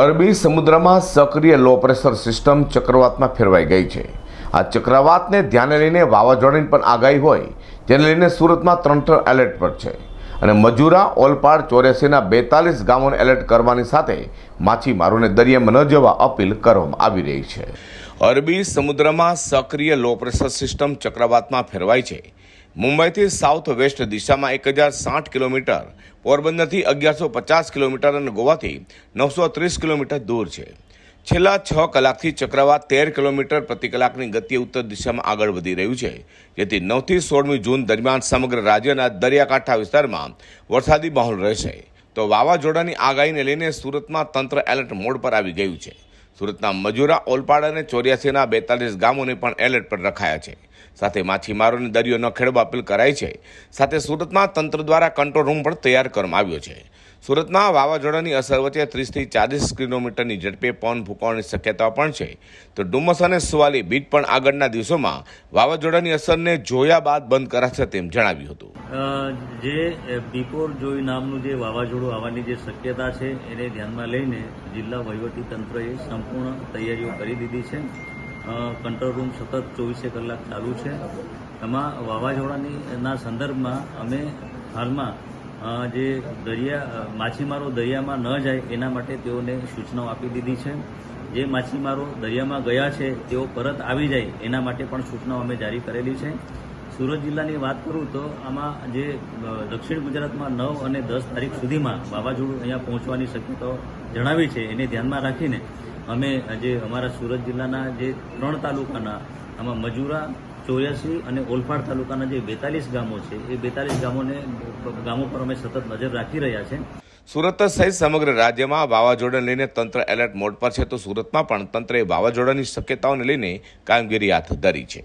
અરબી સમુદ્રમાં સક્રિય લો પ્રેશર સિસ્ટમ ચક્રવાતમાં ફેરવાઈ ગઈ છે. આ ચક્રવાતને ધ્યાને લઈને વાવાઝોડાની પણ આગાહી હોય, જેને લઈને સુરતમાં ત્રણ એલર્ટ પર છે. અને મજૂરા, ઓલપાડ, ચોર્યાસીના બેતાલીસ ગામોને એલર્ટ કરવાની સાથે માછીમારોને દરિયામાં ન જવા અપીલ કરવામાં આવી રહી છે. અરબી સમુદ્રમાં સક્રિય લો પ્રેશર સિસ્ટમ ચક્રવાતમાં ફેરવાઈ છે. મુંબઈથી સાઉથ વેસ્ટ દિશામાં એક હજાર સાઠ કિલોમીટર, પોરબંદરથી અગિયારસો પચાસ કિલોમીટર અને ગોવાથી નવસો ત્રીસ કિલોમીટર દૂર છે. છેલ્લા છ કલાકથી ચક્રવાત તેર કિલોમીટર પ્રતિ કલાકની ગતિએ ઉત્તર દિશામાં આગળ વધી રહ્યું છે, જેથી નવથી સોળમી જૂન દરમિયાન સમગ્ર રાજ્યના દરિયાકાંઠા વિસ્તારમાં વરસાદી માહોલ રહેશે. તો વાવાઝોડાની આગાહીને લઈને સુરતમાં તંત્ર એલર્ટ મોડ પર આવી ગયું છે. સુરતના મજૂરા, ઓલપાડ અને ચોર્યાસીના બેતાલીસ ગામોને પણ એલર્ટ પર રખાયા છે. સાથે માછીમારોને દરિયો ન ખેડવા અપીલ કરાઈ છે. સાથે સુરતમાં તંત્ર દ્વારા કંટ્રોલ રૂમ પણ તૈયાર કરવામાં આવ્યો છે. સુરતમાં વાવાઝોડાની અસર વચ્ચે ત્રીસથી ચાલીસ કિલોમીટરની ઝડપે પવન ફૂંકવાની શક્યતા પણ છે. તો ડુમસ અને સુવાલી બીટ પણ આગળના દિવસોમાં વાવાઝોડાની અસરને જોયા બાદ બંધ કરાશે તેમ જણાવ્યું હતું. જે બિપોર જોઈ નામનું જે વાવાઝોડું આવવાની જે શક્યતા છે, એને ધ્યાનમાં લઈને જિલ્લા વહીવટી તંત્રએ સંપૂર્ણ તૈયારીઓ કરી દીધી છે. કંટ્રોલ રૂમ સતત ચોવીસે કલાક ચાલુ છે. એમાં વાવાઝોડાની ના સંદર્ભમાં અમે હાલમાં જે દરિયા માછીમારો દરિયામાં ન જાય એના માટે તેઓને સૂચનાઓ આપી દીધી છે. જે માછીમારો દરિયામાં ગયા છે, તેઓ પરત આવી જાય એના માટે પણ સૂચનાઓ અમે જારી કરેલી છે. સુરત જિલ્લાની વાત કરું તો આમાં જે દક્ષિણ ગુજરાતમાં નવ અને દસ તારીખ સુધીમાં વાવાઝોડું અહીંયા પહોંચવાની શક્યતાઓ જણાવી છે, એને ધ્યાનમાં રાખીને અમે જે અમારા સુરત જિલ્લાના જે ત્રણ તાલુકાના, આમાં મજૂરા, ચોર્યાસી અને ઓલપાડ તાલુકાના જે બેતાલીસ ગામો છે, એ બેતાલીસ ગામોને, ગામો પર અમે સતત નજર રાખી રહ્યા છે. સુરત સહિત સમગ્ર રાજ્યમાં વાવાઝોડાને લઈને તંત્ર એલર્ટ મોડ પર છે, તો સુરતમાં પણ તંત્રએ વાવાઝોડાની શક્યતાઓને લઈને કામગીરી હાથ ધરી છે.